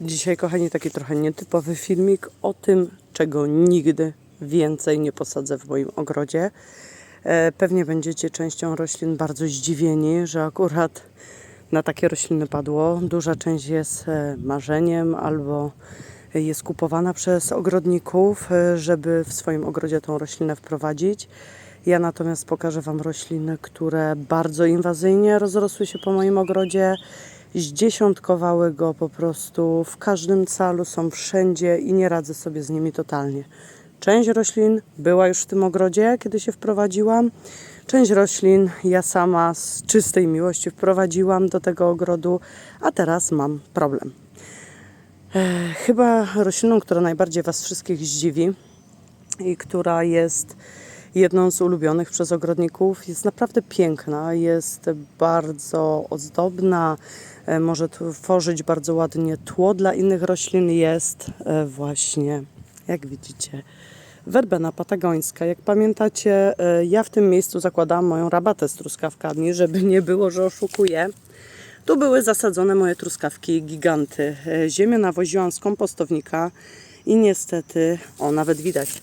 Dzisiaj, kochani, taki trochę nietypowy filmik o tym, czego nigdy więcej nie posadzę w moim ogrodzie. E, Pewnie będziecie częścią roślin bardzo zdziwieni, że akurat na takie rośliny padło. Duża część jest e, marzeniem albo jest kupowana przez ogrodników, e, żeby w swoim ogrodzie tą roślinę wprowadzić. Ja natomiast pokażę Wam rośliny, które bardzo inwazyjnie rozrosły się po moim ogrodzie, zdziesiątkowały go po prostu w każdym calu, są wszędzie i nie radzę sobie z nimi totalnie. Część roślin była już w tym ogrodzie, kiedy się wprowadziłam. Część roślin ja sama z czystej miłości wprowadziłam do tego ogrodu, a teraz mam problem. Chyba rośliną, która najbardziej Was wszystkich zdziwi i która jest jedną z ulubionych przez ogrodników, jest naprawdę piękna, jest bardzo ozdobna, e, może tworzyć bardzo ładnie tło dla innych roślin, jest e, właśnie, jak widzicie, werbena patagońska. Jak pamiętacie, e, ja w tym miejscu zakładałam moją rabatę z truskawkami, żeby nie było, że oszukuję. Tu były zasadzone moje truskawki giganty. Ziemię nawoziłam z kompostownika i niestety, o nawet widać,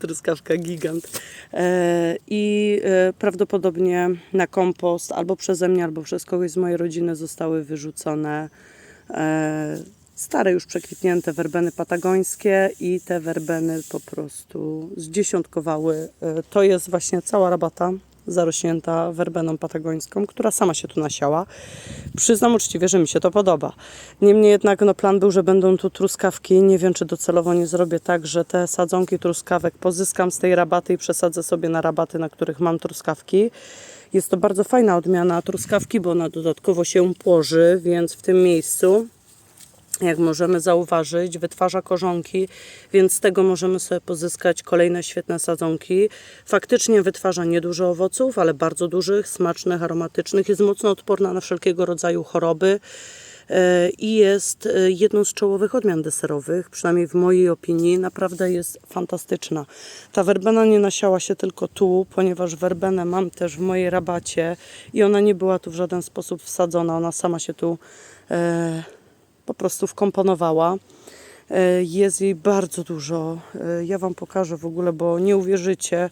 truskawka gigant. E, I e, prawdopodobnie na kompost albo przeze mnie, albo przez kogoś z mojej rodziny zostały wyrzucone e, stare już przekwitnięte werbeny patagońskie i te werbeny po prostu zdziesiątkowały. To jest właśnie cała rabata zarośnięta werbeną patagońską, która sama się tu nasiała. Przyznam uczciwie, że mi się to podoba. Niemniej jednak no, plan był, że będą tu truskawki. Nie wiem, czy docelowo nie zrobię tak, że te sadzonki truskawek pozyskam z tej rabaty i przesadzę sobie na rabaty, na których mam truskawki. Jest to bardzo fajna odmiana truskawki, bo ona dodatkowo się płoży, więc w tym miejscu jak możemy zauważyć, wytwarza korzonki, więc z tego możemy sobie pozyskać kolejne świetne sadzonki. Faktycznie wytwarza niedużo owoców, ale bardzo dużych, smacznych, aromatycznych. Jest mocno odporna na wszelkiego rodzaju choroby e, i jest e, jedną z czołowych odmian deserowych, przynajmniej w mojej opinii, naprawdę jest fantastyczna. Ta werbena nie nasiała się tylko tu, ponieważ werbenę mam też w mojej rabacie i ona nie była tu w żaden sposób wsadzona, ona sama się tu e, po prostu wkomponowała. E, Jest jej bardzo dużo. E, Ja Wam pokażę w ogóle, bo nie uwierzycie,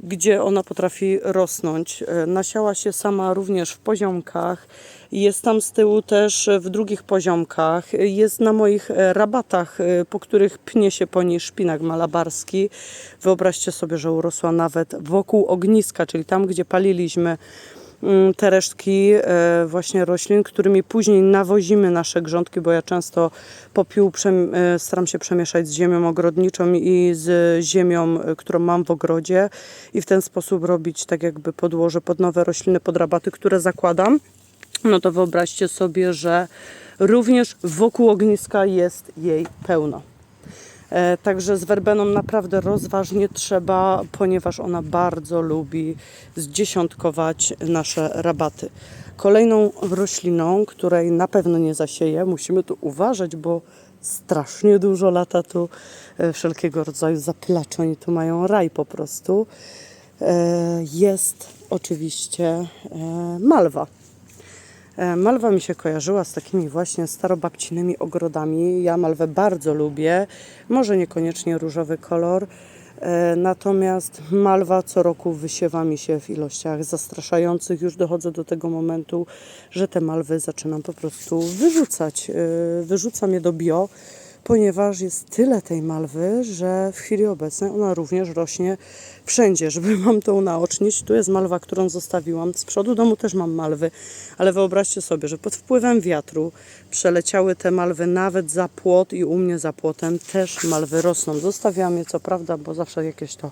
gdzie ona potrafi rosnąć. E, Nasiała się sama również w poziomkach. Jest tam z tyłu też w drugich poziomkach. Jest na moich rabatach, po których pnie się po niej szpinak malabarski. Wyobraźcie sobie, że urosła nawet wokół ogniska, czyli tam, gdzie paliliśmy te resztki e, właśnie roślin, którymi później nawozimy nasze grządki, bo ja często popiół e, staram się przemieszać z ziemią ogrodniczą i z ziemią, e, którą mam w ogrodzie i w ten sposób robić tak jakby podłoże pod nowe rośliny, pod rabaty, które zakładam. No to wyobraźcie sobie, że również wokół ogniska jest jej pełno. E, Także z werbeną naprawdę rozważnie trzeba, ponieważ ona bardzo lubi zdziesiątkować nasze rabaty. Kolejną rośliną, której na pewno nie zasieję, musimy tu uważać, bo strasznie dużo lata tu e, wszelkiego rodzaju zaplaczy. Oni tu mają raj po prostu. E, Jest oczywiście malwa. E, Malwa mi się kojarzyła z takimi właśnie starobabcininymi ogrodami. Ja malwę bardzo lubię, może niekoniecznie różowy kolor. e, Natomiast malwa co roku wysiewa mi się w ilościach zastraszających. Już dochodzę do tego momentu, że te malwy zaczynam po prostu wyrzucać. E, Wyrzucam je do bio, ponieważ jest tyle tej malwy, że w chwili obecnej ona również rośnie wszędzie, żeby Wam to unaocznić. Tu jest malwa, którą zostawiłam. Z przodu domu też mam malwy, ale wyobraźcie sobie, że pod wpływem wiatru przeleciały te malwy nawet za płot i u mnie za płotem też malwy rosną. Zostawiam je co prawda, bo zawsze jakieś to,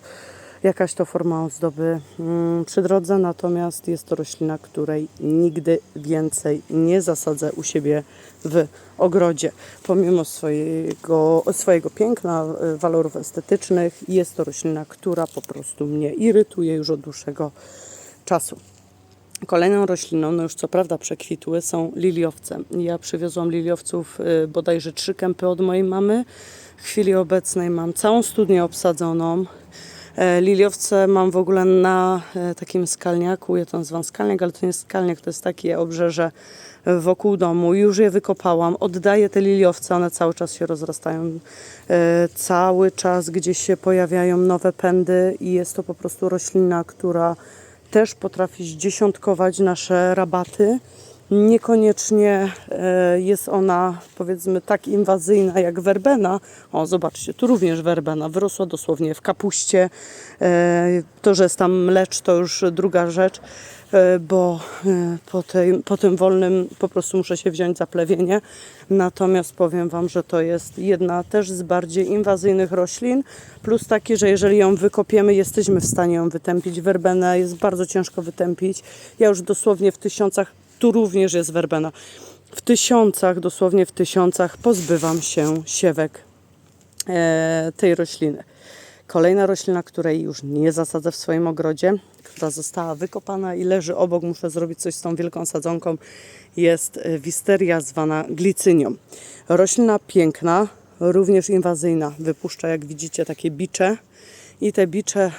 jakaś to forma ozdoby mm, przy drodze, natomiast jest to roślina, której nigdy więcej nie zasadzę u siebie w ogrodzie. Pomimo swojego, swojego piękna, y, walorów estetycznych, jest to roślina, która po prostu mnie irytuje już od dłuższego czasu. Kolejną rośliną, no już co prawda przekwitły, są liliowce. Ja przywiozłam liliowców y, bodajże trzy kępy od mojej mamy. W chwili obecnej mam całą studnię obsadzoną. E, Liliowce mam w ogóle na e, takim skalniaku, ja to nazywam skalniak, ale to nie jest skalniak, to jest takie obrzeże wokół domu. Już je wykopałam, oddaję te liliowce, one cały czas się rozrastają. E, Cały czas gdzieś się pojawiają nowe pędy i jest to po prostu roślina, która też potrafi zdziesiątkować nasze rabaty. Niekoniecznie e, jest ona, powiedzmy, tak inwazyjna jak werbena. O, zobaczcie, tu również werbena wyrosła dosłownie w kapuście. E, To, że jest tam mlecz, to już druga rzecz, e, bo po, tej, po tym wolnym po prostu muszę się wziąć za plewienie. Natomiast powiem Wam, że to jest jedna też z bardziej inwazyjnych roślin, plus taki, że jeżeli ją wykopiemy, jesteśmy w stanie ją wytępić. Werbenę jest bardzo ciężko wytępić. Ja już dosłownie w tysiącach tu również jest werbena. W tysiącach, dosłownie w tysiącach pozbywam się siewek e, tej rośliny. Kolejna roślina, której już nie zasadzę w swoim ogrodzie, która została wykopana i leży obok, muszę zrobić coś z tą wielką sadzonką, jest wisteria zwana glicynią. Roślina piękna, również inwazyjna. Wypuszcza, jak widzicie, takie bicze i te bicze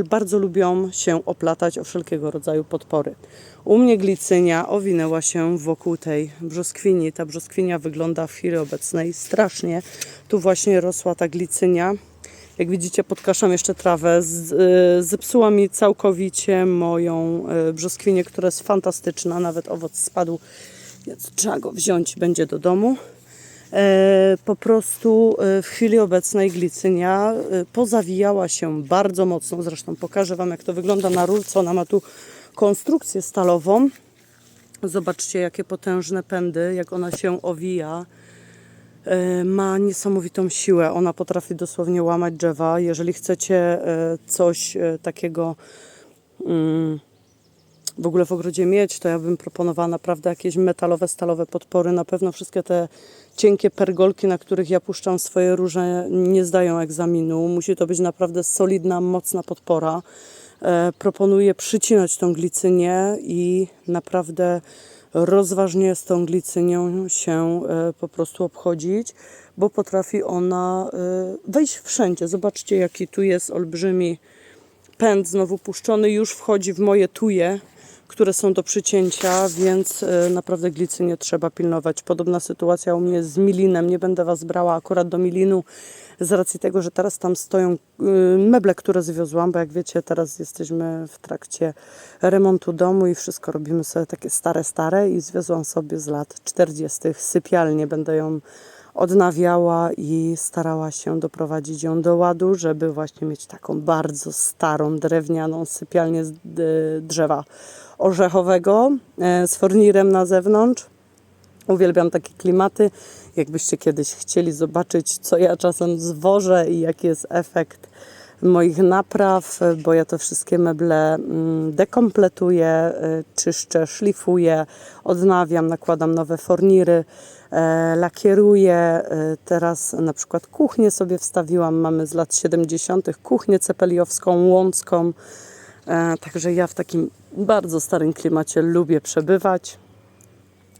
y, bardzo lubią się oplatać o wszelkiego rodzaju podpory. U mnie glicynia owinęła się wokół tej brzoskwini. Ta brzoskwinia wygląda w chwili obecnej strasznie. Tu właśnie rosła ta glicynia. Jak widzicie, podkaszam jeszcze trawę. Y, zepsuła mi całkowicie moją y, brzoskwinię, która jest fantastyczna. Nawet owoc spadł, więc trzeba go wziąć będzie do domu. E, po prostu e, w chwili obecnej glicynia e, pozawijała się bardzo mocno. Zresztą pokażę Wam, jak to wygląda na rurce. Ona ma tu konstrukcję stalową. Zobaczcie, jakie potężne pędy, jak ona się owija. Ma niesamowitą siłę. Ona potrafi dosłownie łamać drzewa. Jeżeli chcecie coś takiego mm, w ogóle w ogrodzie mieć, to ja bym proponowała naprawdę jakieś metalowe, stalowe podpory. Na pewno wszystkie te cienkie pergolki, na których ja puszczam swoje róże, nie zdają egzaminu. Musi to być naprawdę solidna, mocna podpora. E, proponuję przycinać tą glicynię i naprawdę rozważnie z tą glicynią się e, po prostu obchodzić, bo potrafi ona e, wejść wszędzie. Zobaczcie, jaki tu jest olbrzymi pęd znowu puszczony, już wchodzi w moje tuje, które są do przycięcia, więc e, naprawdę glicynię trzeba pilnować. Podobna sytuacja u mnie z milinem. Nie będę Was brała akurat do milinu z racji tego, że teraz tam stoją y, meble, które zwiozłam, bo jak wiecie, teraz jesteśmy w trakcie remontu domu i wszystko robimy sobie takie stare, stare i zwiozłam sobie z lat 40. sypialnię. Będę ją odnawiała i starała się doprowadzić ją do ładu, żeby właśnie mieć taką bardzo starą, drewnianą sypialnię z drzewa orzechowego e, z fornirem na zewnątrz. Uwielbiam takie klimaty. Jakbyście kiedyś chcieli zobaczyć, co ja czasem zwożę i jaki jest efekt moich napraw, bo ja te wszystkie meble mm, dekompletuję, y, czyszczę, szlifuję, odnawiam, nakładam nowe forniry, e, lakieruję. Teraz na przykład kuchnię sobie wstawiłam, mamy z lat 70. kuchnię cepeliowską, łącką. E, Także ja w takim bardzo starym klimacie lubię przebywać.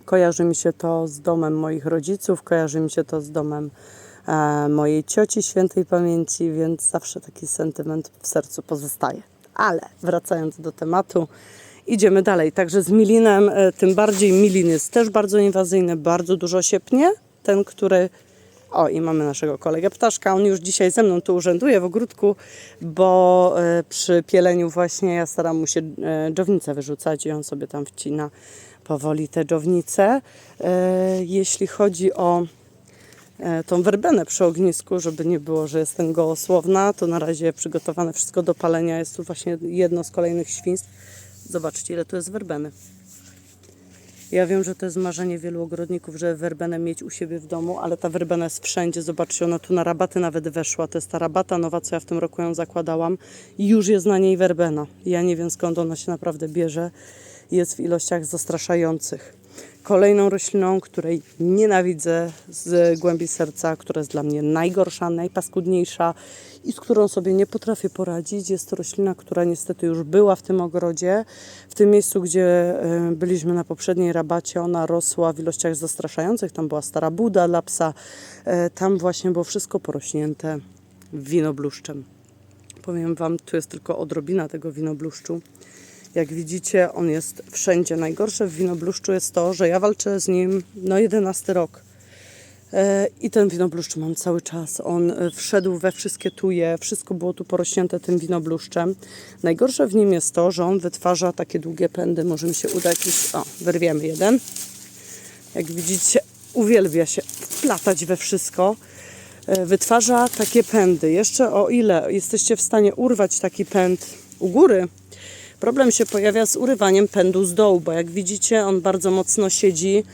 Kojarzy mi się to z domem moich rodziców, kojarzy mi się to z domem e, mojej cioci świętej pamięci, więc zawsze taki sentyment w sercu pozostaje. Ale wracając do tematu, idziemy dalej. Także z milinem, e, tym bardziej milin jest też bardzo inwazyjny, bardzo dużo siepnie. Ten, który o, i mamy naszego kolegę ptaszka. On już dzisiaj ze mną tu urzęduje w ogródku, bo e, przy pieleniu właśnie ja staram mu się e, dżownicę wyrzucać i on sobie tam wcina powoli te dżownice. E, jeśli chodzi o tą werbenę przy ognisku, żeby nie było, że jestem gołosłowna, to na razie przygotowane wszystko do palenia. Jest tu właśnie jedno z kolejnych świństw. Zobaczcie, ile tu jest werbeny. Ja wiem, że to jest marzenie wielu ogrodników, żeby werbenę mieć u siebie w domu, ale ta werbena jest wszędzie. Zobaczcie, ona tu na rabaty nawet weszła. To jest ta rabata nowa, co ja w tym roku ją zakładałam. I już jest na niej werbena. Ja nie wiem skąd ona się naprawdę bierze. Jest w ilościach zastraszających. Kolejną rośliną, której nienawidzę z głębi serca, która jest dla mnie najgorsza, najpaskudniejsza i z którą sobie nie potrafię poradzić, jest to roślina, która niestety już była w tym ogrodzie. W tym miejscu, gdzie e, byliśmy na poprzedniej rabacie, ona rosła w ilościach zastraszających. Tam była stara buda dla psa. E, Tam właśnie było wszystko porośnięte winobluszczem. Powiem Wam, tu jest tylko odrobina tego winobluszczu. Jak widzicie, on jest wszędzie. Najgorsze w winobluszczu jest to, że ja walczę z nim no 11 rok. E, I ten winobluszcz mam cały czas. On e, wszedł we wszystkie tuje, wszystko było tu porośnięte tym winobluszczem. Najgorsze w nim jest to, że on wytwarza takie długie pędy. Może mi się uda jakiś. O, wyrwiemy jeden. Jak widzicie, uwielbia się wplatać we wszystko. E, Wytwarza takie pędy. Jeszcze o ile jesteście w stanie urwać taki pęd u góry, problem się pojawia z urywaniem pędu z dołu, bo jak widzicie, on bardzo mocno siedzi.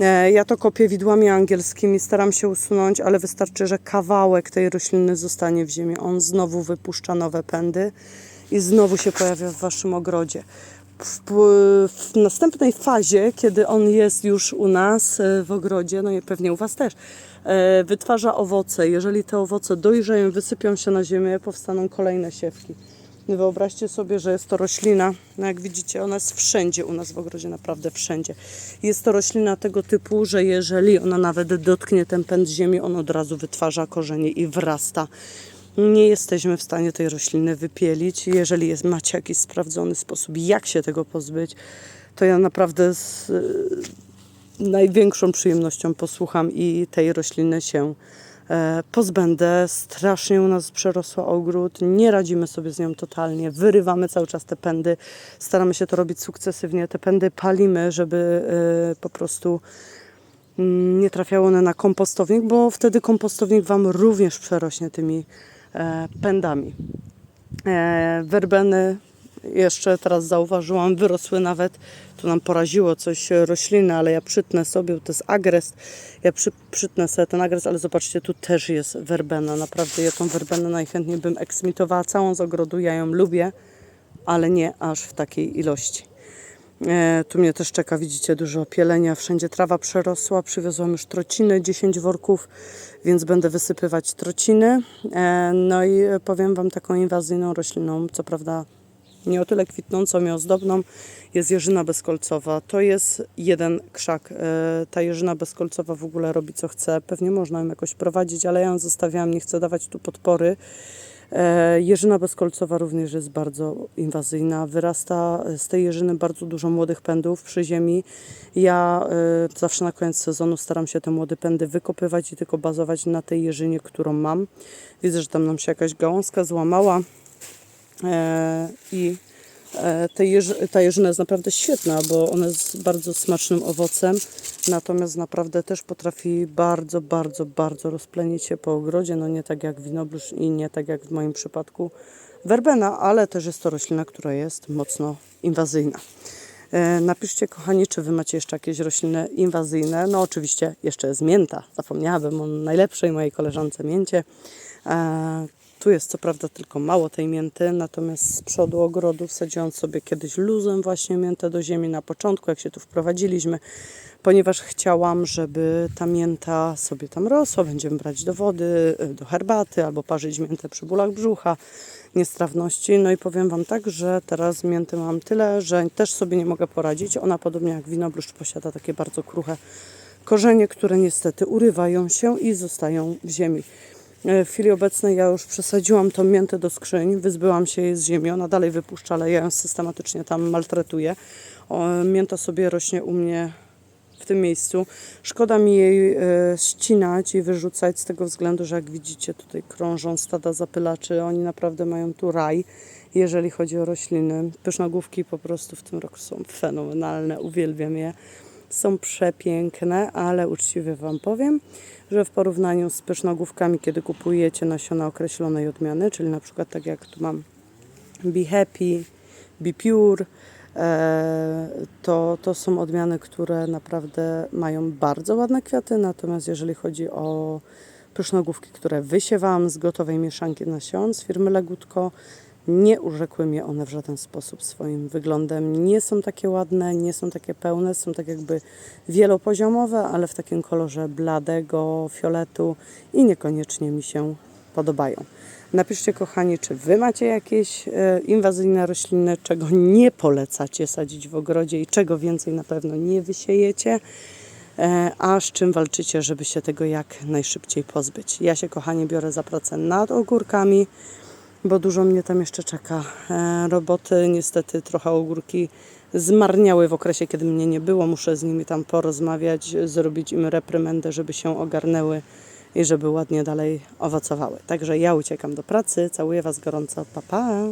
E, Ja to kopię widłami angielskimi, staram się usunąć, ale wystarczy, że kawałek tej rośliny zostanie w ziemi. On znowu wypuszcza nowe pędy i znowu się pojawia w waszym ogrodzie. W, w następnej fazie, kiedy on jest już u nas e, w ogrodzie, no i pewnie u Was też, e, wytwarza owoce. Jeżeli te owoce dojrzeją, wysypią się na ziemię, powstaną kolejne siewki. No Wyobraźcie sobie, że jest to roślina, no jak widzicie, ona jest wszędzie u nas w ogrodzie, naprawdę wszędzie. Jest to roślina tego typu, że jeżeli ona nawet dotknie ten pęd ziemi, on od razu wytwarza korzenie i wrasta. Nie jesteśmy w stanie tej rośliny wypielić. Jeżeli jest, macie jakiś sprawdzony sposób, jak się tego pozbyć, to ja naprawdę z y, największą przyjemnością posłucham i tej rośliny się pozbędę. Strasznie u nas przerosła ogród, nie radzimy sobie z nią totalnie, wyrywamy cały czas te pędy, staramy się to robić sukcesywnie. Te pędy palimy, żeby e, po prostu mm, nie trafiały one na kompostownik, bo wtedy kompostownik Wam również przerośnie tymi e, pędami. E, werbeny jeszcze teraz zauważyłam, wyrosły nawet, tu nam poraziło coś rośliny, ale ja przytnę sobie, to jest agrest, ja przy, przytnę sobie ten agrest, ale zobaczcie, tu też jest werbena, naprawdę ja tą werbenę najchętniej bym eksmitowała całą z ogrodu, ja ją lubię, ale nie aż w takiej ilości. E, tu mnie też czeka, widzicie, dużo pielenia. Wszędzie trawa przerosła. Przywiozłam już trociny, 10 worków, więc będę wysypywać trociny. E, no i powiem Wam taką inwazyjną rośliną, co prawda nie o tyle kwitnącą i ozdobną, jest jeżyna bezkolcowa. To jest jeden krzak. E, Ta jeżyna bezkolcowa w ogóle robi co chce. Pewnie można ją jakoś prowadzić, ale ja ją zostawiam, nie chcę dawać tu podpory. E, Jeżyna bezkolcowa również jest bardzo inwazyjna. Wyrasta z tej jeżyny bardzo dużo młodych pędów przy ziemi. Ja e, zawsze na koniec sezonu staram się te młode pędy wykopywać i tylko bazować na tej jeżynie, którą mam. Widzę, że tam nam się jakaś gałązka złamała i e, te jeży, ta jeżyna jest naprawdę świetna, bo ona jest bardzo smacznym owocem, natomiast naprawdę też potrafi bardzo, bardzo, bardzo rozplenić się po ogrodzie, no nie tak jak winoblusz i nie tak jak w moim przypadku werbena, ale też jest to roślina, która jest mocno inwazyjna. E, Napiszcie, kochani, czy Wy macie jeszcze jakieś rośliny inwazyjne. No oczywiście jeszcze jest mięta. Zapomniałabym o najlepszej mojej koleżance mięcie. Tu jest co prawda tylko mało tej mięty, natomiast z przodu ogrodu wsadziłam sobie kiedyś luzem właśnie miętę do ziemi na początku, jak się tu wprowadziliśmy, ponieważ chciałam, żeby ta mięta sobie tam rosła. Będziemy brać do wody, y, do herbaty albo parzyć miętę przy bólach brzucha, niestrawności. No i powiem Wam tak, że teraz mięty mam tyle, że też sobie nie mogę poradzić. Ona podobnie jak winobluszcz posiada takie bardzo kruche korzenie, które niestety urywają się i zostają w ziemi. E, W chwili obecnej ja już przesadziłam tą miętę do skrzyń, wyzbyłam się jej z ziemi, ona dalej wypuszcza, ale ja ją systematycznie tam maltretuję. Mięta sobie rośnie u mnie w tym miejscu. Szkoda mi jej e, ścinać i wyrzucać z tego względu, że jak widzicie tutaj krążą stada zapylaczy, oni naprawdę mają tu raj, jeżeli chodzi o rośliny. Pysznogłówki po prostu w tym roku są fenomenalne, uwielbiam je są przepiękne, ale uczciwie Wam powiem, że w porównaniu z pysznogłówkami, kiedy kupujecie nasiona określonej odmiany, czyli na przykład tak jak tu mam Be Happy, Be Pure, e, to, to są odmiany, które naprawdę mają bardzo ładne kwiaty, natomiast jeżeli chodzi o pysznogłówki, które wysiewałam z gotowej mieszanki nasion z firmy Legutko, nie urzekły mnie one w żaden sposób swoim wyglądem. Nie są takie ładne, nie są takie pełne, są tak jakby wielopoziomowe, ale w takim kolorze bladego, fioletu i niekoniecznie mi się podobają. Napiszcie, kochani, czy Wy macie jakieś e, inwazyjne rośliny, czego nie polecacie sadzić w ogrodzie i czego więcej na pewno nie wysiejecie, e, a z czym walczycie, żeby się tego jak najszybciej pozbyć. Ja się, kochani, biorę za pracę nad ogórkami. Bo dużo mnie tam jeszcze czeka. E, roboty, niestety trochę ogórki zmarniały w okresie, kiedy mnie nie było. Muszę z nimi tam porozmawiać, zrobić im reprymendę, żeby się ogarnęły i żeby ładnie dalej owocowały. Także ja uciekam do pracy. Całuję Was gorąco. Pa, pa!